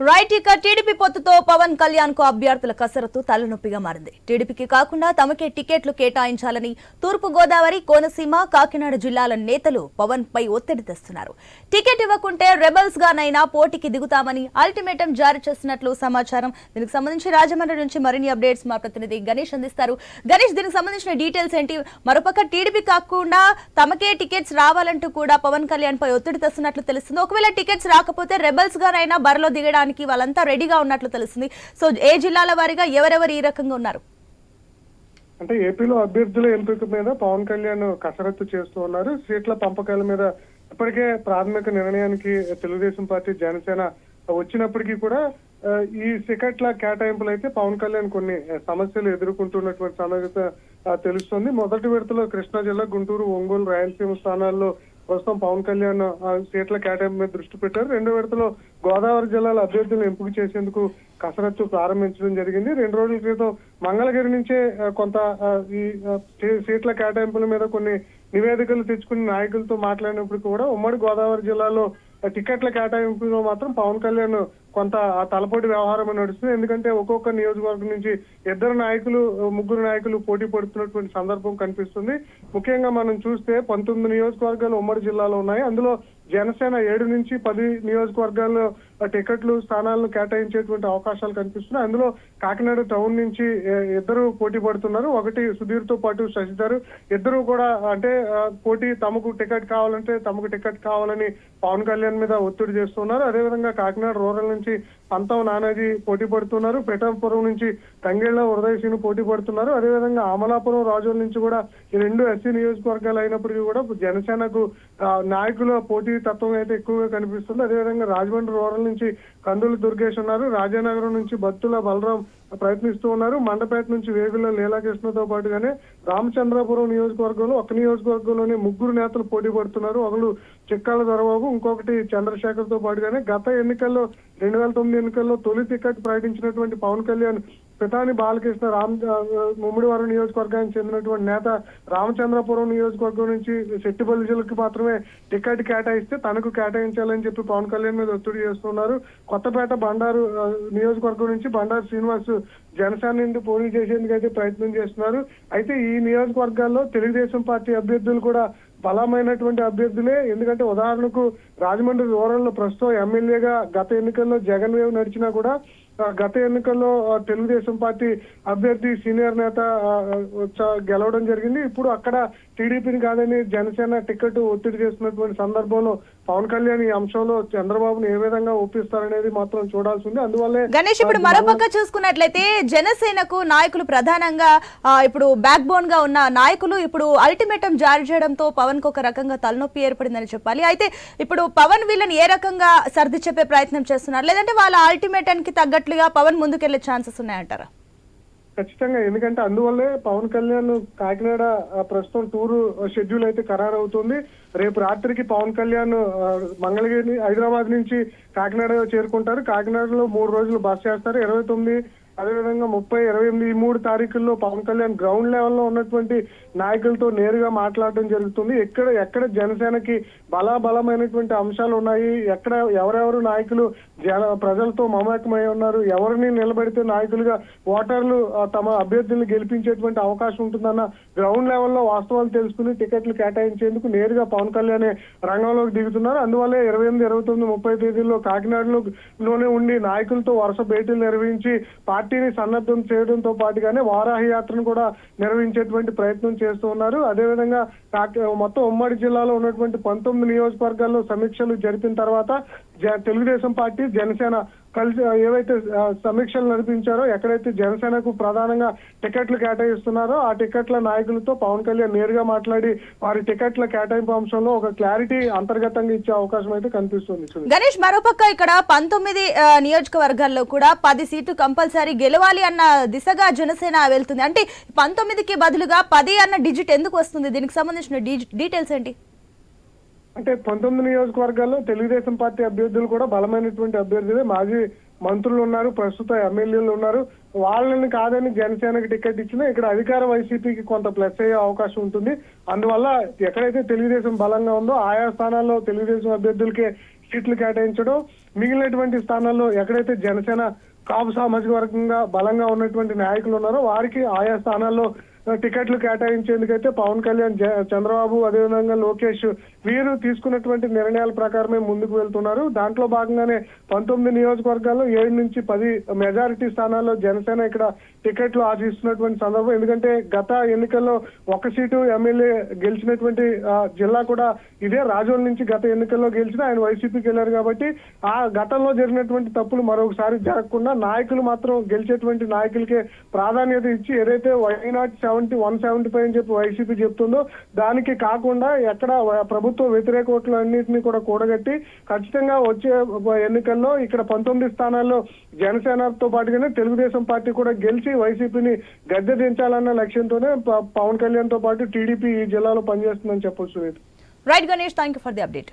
Right ఇక TDP పొత్తుతో Pawan కళ్యాణ్కు అభ్యర్థుల కసరత్తు తలనొప్పిగా మారింది. టీడీపీకి కాకుండా తమకే టికెట్లు కేటాయించాలని తూర్పు గోదావరి కోనసీమ కాకినాడ జిల్లాల నేతలు పవన్ పై ఒత్తిడి తెస్తున్నారు. టికెట్ ఇవ్వకుంటే రెబల్స్ గానైనా పోటీకి దిగుతామని అల్టిమేటం జారీ చేసినట్లు సమాచారం. దీనికి సంబంధించి రాజమండ్రి నుంచి మరిన్ని అప్డేట్స్ మా ప్రతినిధి గణేష్ అందిస్తారు. గణేష్ దీనికి సంబంధించిన డీటెయిల్స్ ఏంటి? మరోపక్క టీడీపీ కాకుండా తమకే టికెట్స్ రావాలంటూ కూడా పవన్ కళ్యాణ్ పై ఒత్తిడి తెస్తున్నట్లు తెలుస్తుంది. ఒకవేళ టికెట్స్ రాకపోతే రెబల్స్ గానైనా బరిలో దిగడానికి వాళ్ళంతా రెడీగా ఉన్నట్లు తెలుస్తుంది. సో ఏ జిల్లాల వారిగా ఎవరెవరు ఈ రకంగా ఉన్నారు? అంటే ఏపీలో అభ్యర్థుల ఎంపిక మీద పవన్ కళ్యాణ్ కసరత్తు చేస్తూ ఉన్నారు. సీట్ల పంపకాల మీద ఇప్పటికే ప్రాథమిక నిర్ణయానికి తెలుగుదేశం పార్టీ జనసేన వచ్చినప్పటికీ కూడా ఈ టికెట్ల కేటాయింపులు అయితే పవన్ కళ్యాణ్ కొన్ని సమస్యలు ఎదుర్కొంటున్నటువంటి సంగతి తెలుస్తుంది. మొదటి విడతలో కృష్ణా జిల్లా గుంటూరు ఒంగోలు రాయలసీమ స్థానాల్లో ప్రస్తుతం పవన్ కళ్యాణ్ సీట్ల కేటాయింపు మీద దృష్టి పెట్టారు. రెండో విడతలో గోదావరి జిల్లాల అభ్యర్థులను ఎంపిక చేసేందుకు కసరత్తు ప్రారంభించడం జరిగింది. రెండు రోజుల క్రితం మంగళగిరి నుంచే కొంత ఈ సీట్ల కేటాయింపుల మీద కొన్ని నివేదికలు తెచ్చుకుని నాయకులతో మాట్లాడినప్పుడు కూడా ఉమ్మడి గోదావరి జిల్లాలో టికెట్ల కేటాయింపులో మాత్రం పవన్ కళ్యాణ్ కొంత ఆ తలపోటి వ్యవహారం నడుస్తుంది. ఎందుకంటే ఒక్కొక్క నియోజకవర్గం నుంచి ఇద్దరు నాయకులు ముగ్గురు నాయకులు పోటీ పడుతున్నటువంటి సందర్భం కనిపిస్తుంది. ముఖ్యంగా మనం చూస్తే పంతొమ్మిది నియోజకవర్గాలు ఉమ్మడి జిల్లాలో ఉన్నాయి. అందులో జనసేన ఏడు నుంచి పది నియోజకవర్గాల్లో టికెట్లు స్థానాలను కేటాయించేటువంటి అవకాశాలు కనిపిస్తున్నాయి. అందులో కాకినాడ టౌన్ నుంచి ఇద్దరు పోటీ పడుతున్నారు. ఒకటి సుధీర్తో పాటు శశిధర్. ఇద్దరు కూడా అంటే పోటీ తమకు టికెట్ కావాలంటే తమకు టికెట్ కావాలని పవన్ కళ్యాణ్ మీద ఒత్తిడి చేస్తున్నారు. అదేవిధంగా కాకినాడ రూరల్ నుంచి పంతం నానాజీ పోటీ పడుతున్నారు. పిఠాపురం నుంచి తంగేళ్ళ ఉదయశ్రీను పోటీ పడుతున్నారు. అదేవిధంగా అమలాపురం రాజోల నుంచి కూడా ఈ రెండు ఎస్సీ నియోజకవర్గాలు అయినప్పటికీ కూడా జనసేనకు నాయకుల పోటీ తత్వం అయితే ఎక్కువగా కనిపిస్తుంది. అదేవిధంగా రాజమండ్రి రూరల్ నుంచి కందులు దుర్గేష్ ఉన్నారు రాజానగరం నుంచి బత్తుల బలరాం ప్రయత్నిస్తూ ఉన్నారు మండపేట నుంచి వేగుల లీలాకృష్ణతో పాటుగానే రామచంద్రపురం నియోజకవర్గంలో ఒక నియోజకవర్గంలోనే ముగ్గురు నేతలు పోటీ పడుతున్నారు. ఒకరు చిక్కాల దొరబాబు ఇంకొకటి చంద్రశేఖర్తో పాటుగానే గత ఎన్నికల్లో రెండు వేల తొమ్మిది ఎన్నికల్లో తొలి టికెట్ ప్రకటించినటువంటి పవన్ కళ్యాణ్ పితాని బాలకృష్ణ రామ్ ఆ, ముమ్మిడివారం నియోజకవర్గానికి చెందినటువంటి నేత రామచంద్రపురం నియోజకవర్గం నుంచి శెట్టిపల్లి జిల్లాకి మాత్రమే టికెట్ కేటాయిస్తే తనకు కేటాయించాలని చెప్పి పవన్ కళ్యాణ్ మీద ఒత్తిడి చేస్తున్నారు. కొత్తపేట బండారు నియోజకవర్గం నుంచి బండారు శ్రీనివాస్ జనసేన నుండి పోటీ చేసేందుకు అయితే ప్రయత్నం చేస్తున్నారు. అయితే ఈ నియోజకవర్గాల్లో తెలుగుదేశం పార్టీ అభ్యర్థులు కూడా బలమైనటువంటి అభ్యర్థులే. ఎందుకంటే ఉదాహరణకు రాజమండ్రి దూరంలో ప్రస్తుతం ఎమ్మెల్యేగా గత ఎన్నికల్లో జగన్ వేవ్ నడిచినా కూడా గత ఎన్నికల్లో ఆ, తెలుగుదేశం పార్టీ అభ్యర్థి సీనియర్ నేత గెలవడం జరిగింది. ఇప్పుడు అక్కడ టీడీపీని కాదని జనసేన టికెట్ ఒత్తిడి చేస్తున్నటువంటి సందర్భంలో పవన్ కళ్యాణ్ ఈ అంశంలో చంద్రబాబును ఏ విధంగా ఒప్పిస్తారనేది మాత్రం చూడాల్సి ఉంది. అందువల్లే గణేష్ ఇప్పుడు మరోపక్క చూసుకున్నట్లయితే జనసేనకు నాయకులు ప్రధానంగా ఇప్పుడు బ్యాక్ బోన్గా ఉన్న నాయకులు ఇప్పుడు అల్టిమేటం జారీ చేయడంతో పవన్కు ఒక రకంగా తలనొప్పి ఏర్పడిందని చెప్పాలి. అయితే ఇప్పుడు పవన్ వీళ్ళని ఏ రకంగా సర్ది చెప్పే ప్రయత్నం చేస్తున్నారు? లేదంటే వాళ్ళ అల్టిమేటం కి తగ్గట్లుగా పవన్ ముందుకెళ్ళే ఛాన్సెస్ ఉన్నాయంటారా? ఖచ్చితంగా ఎందుకంటే అందువల్లే పవన్ కళ్యాణ్ కాకినాడ ప్రస్తుతం టూర్ షెడ్యూల్ అయితే ఖరారు అవుతుంది రేపు రాత్రికి పవన్ కళ్యాణ్ మంగళగిరి హైదరాబాద్ నుంచి కాకినాడ చేరుకుంటారు. కాకినాడలో మూడు రోజులు బస్ చేస్తారు. ఇరవై తొమ్మిది అదేవిధంగా ముప్పై ఇరవై ఎనిమిది ఈ మూడు తారీఖుల్లో పవన్ కళ్యాణ్ గ్రౌండ్ లెవెల్లో ఉన్నటువంటి నాయకులతో నేరుగా మాట్లాడడం జరుగుతుంది. ఎక్కడ ఎక్కడ జనసేనకి బలాబలమైనటువంటి అంశాలు ఉన్నాయి? ఎక్కడ ఎవరెవరు నాయకులు జన ప్రజలతో మమేకమై ఉన్నారు? ఎవరిని నిలబెడితే నాయకులుగా ఓటర్లు తమ అభ్యర్థుల్ని గెలిపించేటువంటి అవకాశం ఉంటుందన్న గ్రౌండ్ లెవెల్లో వాస్తవాలు తెలుసుకుని టికెట్లు కేటాయించేందుకు నేరుగా పవన్ కళ్యాణ్ రంగంలోకి దిగుతున్నారు. అందువల్లే ఇరవై ఎనిమిది ఇరవై తొమ్మిది ముప్పై తేదీల్లో కాకినాడలోనే ఉండి నాయకులతో వరుస భేటీలు నిర్వహించి పార్టీని సన్నద్ధం చేయడంతో పాటుగానే వారాహి యాత్రను కూడా నిర్వహించేటువంటి ప్రయత్నం చేస్తూ ఉన్నారు. అదేవిధంగా మొత్తం ఉమ్మడి జిల్లాలో ఉన్నటువంటి పంతొమ్మిది నియోజకవర్గాల్లో సమీక్షలు జరిపిన తర్వాత జ- తెలుగుదేశం పార్టీ జనసేన కలిసి ఏవైతే సమీక్షలు నడిపించారో ఎక్కడైతే జనసేనకు ప్రధానంగా టికెట్లు కేటాయిస్తున్నారో ఆ టికెట్ల నాయకులతో పవన్ కళ్యాణ్ నేరుగా మాట్లాడి వారి టికెట్ల కేటాయింపు అంశంలో ఒక క్లారిటీ అంతర్గతంగా ఇచ్చే అవకాశం అయితే కనిపిస్తుంది గణేష్ మరోపక్క ఇక్కడ పంతొమ్మిది నియోజకవర్గాల్లో కూడా పది సీట్లు కంపల్సరీ గెలవాలి అన్న దిశగా జనసేన వెళ్తుంది. అంటే పంతొమ్మిదికి బదులుగా పది అన్న డిజిట్ ఎందుకు వస్తుంది? దీనికి సంబంధించిన డీటెయిల్స్ ఏంటి? అంటే పంతొమ్మిది నియోజకవర్గాల్లో తెలుగుదేశం పార్టీ అభ్యర్థులు కూడా బలమైనటువంటి అభ్యర్థులే. మాజీ మంత్రులు ఉన్నారు ప్రస్తుత ఎమ్మెల్యేలు ఉన్నారు. వాళ్ళని కాదని జనసేనకి టికెట్ ఇచ్చినా ఇక్కడ అధికార వైసీపీకి కొంత ప్లస్ అయ్యే అవకాశం ఉంటుంది. అందువల్ల ఎక్కడైతే తెలుగుదేశం బలంగా ఉందో ఆయా స్థానాల్లో తెలుగుదేశం అభ్యర్థులకే సీట్లు కేటాయించడం మిగిలినటువంటి స్థానాల్లో ఎక్కడైతే జనసేన కాపు సామాజిక వర్గంగా బలంగా ఉన్నటువంటి నాయకులు ఉన్నారో వారికి ఆయా స్థానాల్లో టికెట్లు కేటాయించేందుకైతే పవన్ కళ్యాణ్ చంద్రబాబు అదేవిధంగా లోకేష్ వీరు తీసుకున్నటువంటి నిర్ణయాల ప్రకారమే ముందుకు వెళ్తున్నారు. దాంట్లో భాగంగానే పంతొమ్మిది నియోజకవర్గాల్లో ఏడు నుంచి పది మెజారిటీ స్థానాల్లో జనసేన ఇక్కడ టికెట్లు ఆశిస్తున్నటువంటి సందర్భం. ఎందుకంటే గత ఎన్నికల్లో ఒక సీటు ఎమ్మెల్యే గెలిచినటువంటి జిల్లా కూడా ఇదే రాజోల్ నుంచి గత ఎన్నికల్లో గెలిచిన ఆయన వైసీపీకి వెళ్ళారు కాబట్టి ఆ గతంలో జరిగినటువంటి తప్పులు మరొకసారి జరగకుండా నాయకులు మాత్రం గెలిచేటువంటి నాయకులకే ప్రాధాన్యత ఇచ్చి ఏదైతే why not seventy one seventy five అని చెప్పి వైసీపీ చెప్తుందో దానికి కాకుండా ఎక్కడ ప్రభుత్వ వ్యతిరేక ఓట్లు అన్నింటినీ కూడా కూడగట్టి ఖచ్చితంగా వచ్చే ఎన్నికల్లో ఇక్కడ పంతొమ్మిది స్థానాల్లో జనసేనతో పాటుగానే తెలుగుదేశం పార్టీ కూడా గెలిచి వైసీపీని గద్దె దించాలన్న లక్ష్యంతోనే పవన్ కళ్యాణ్తో పాటు టీడీపీ ఈ జిల్లాలో పనిచేస్తుందని చెప్పొచ్చు. Right Ganesh thank you for the update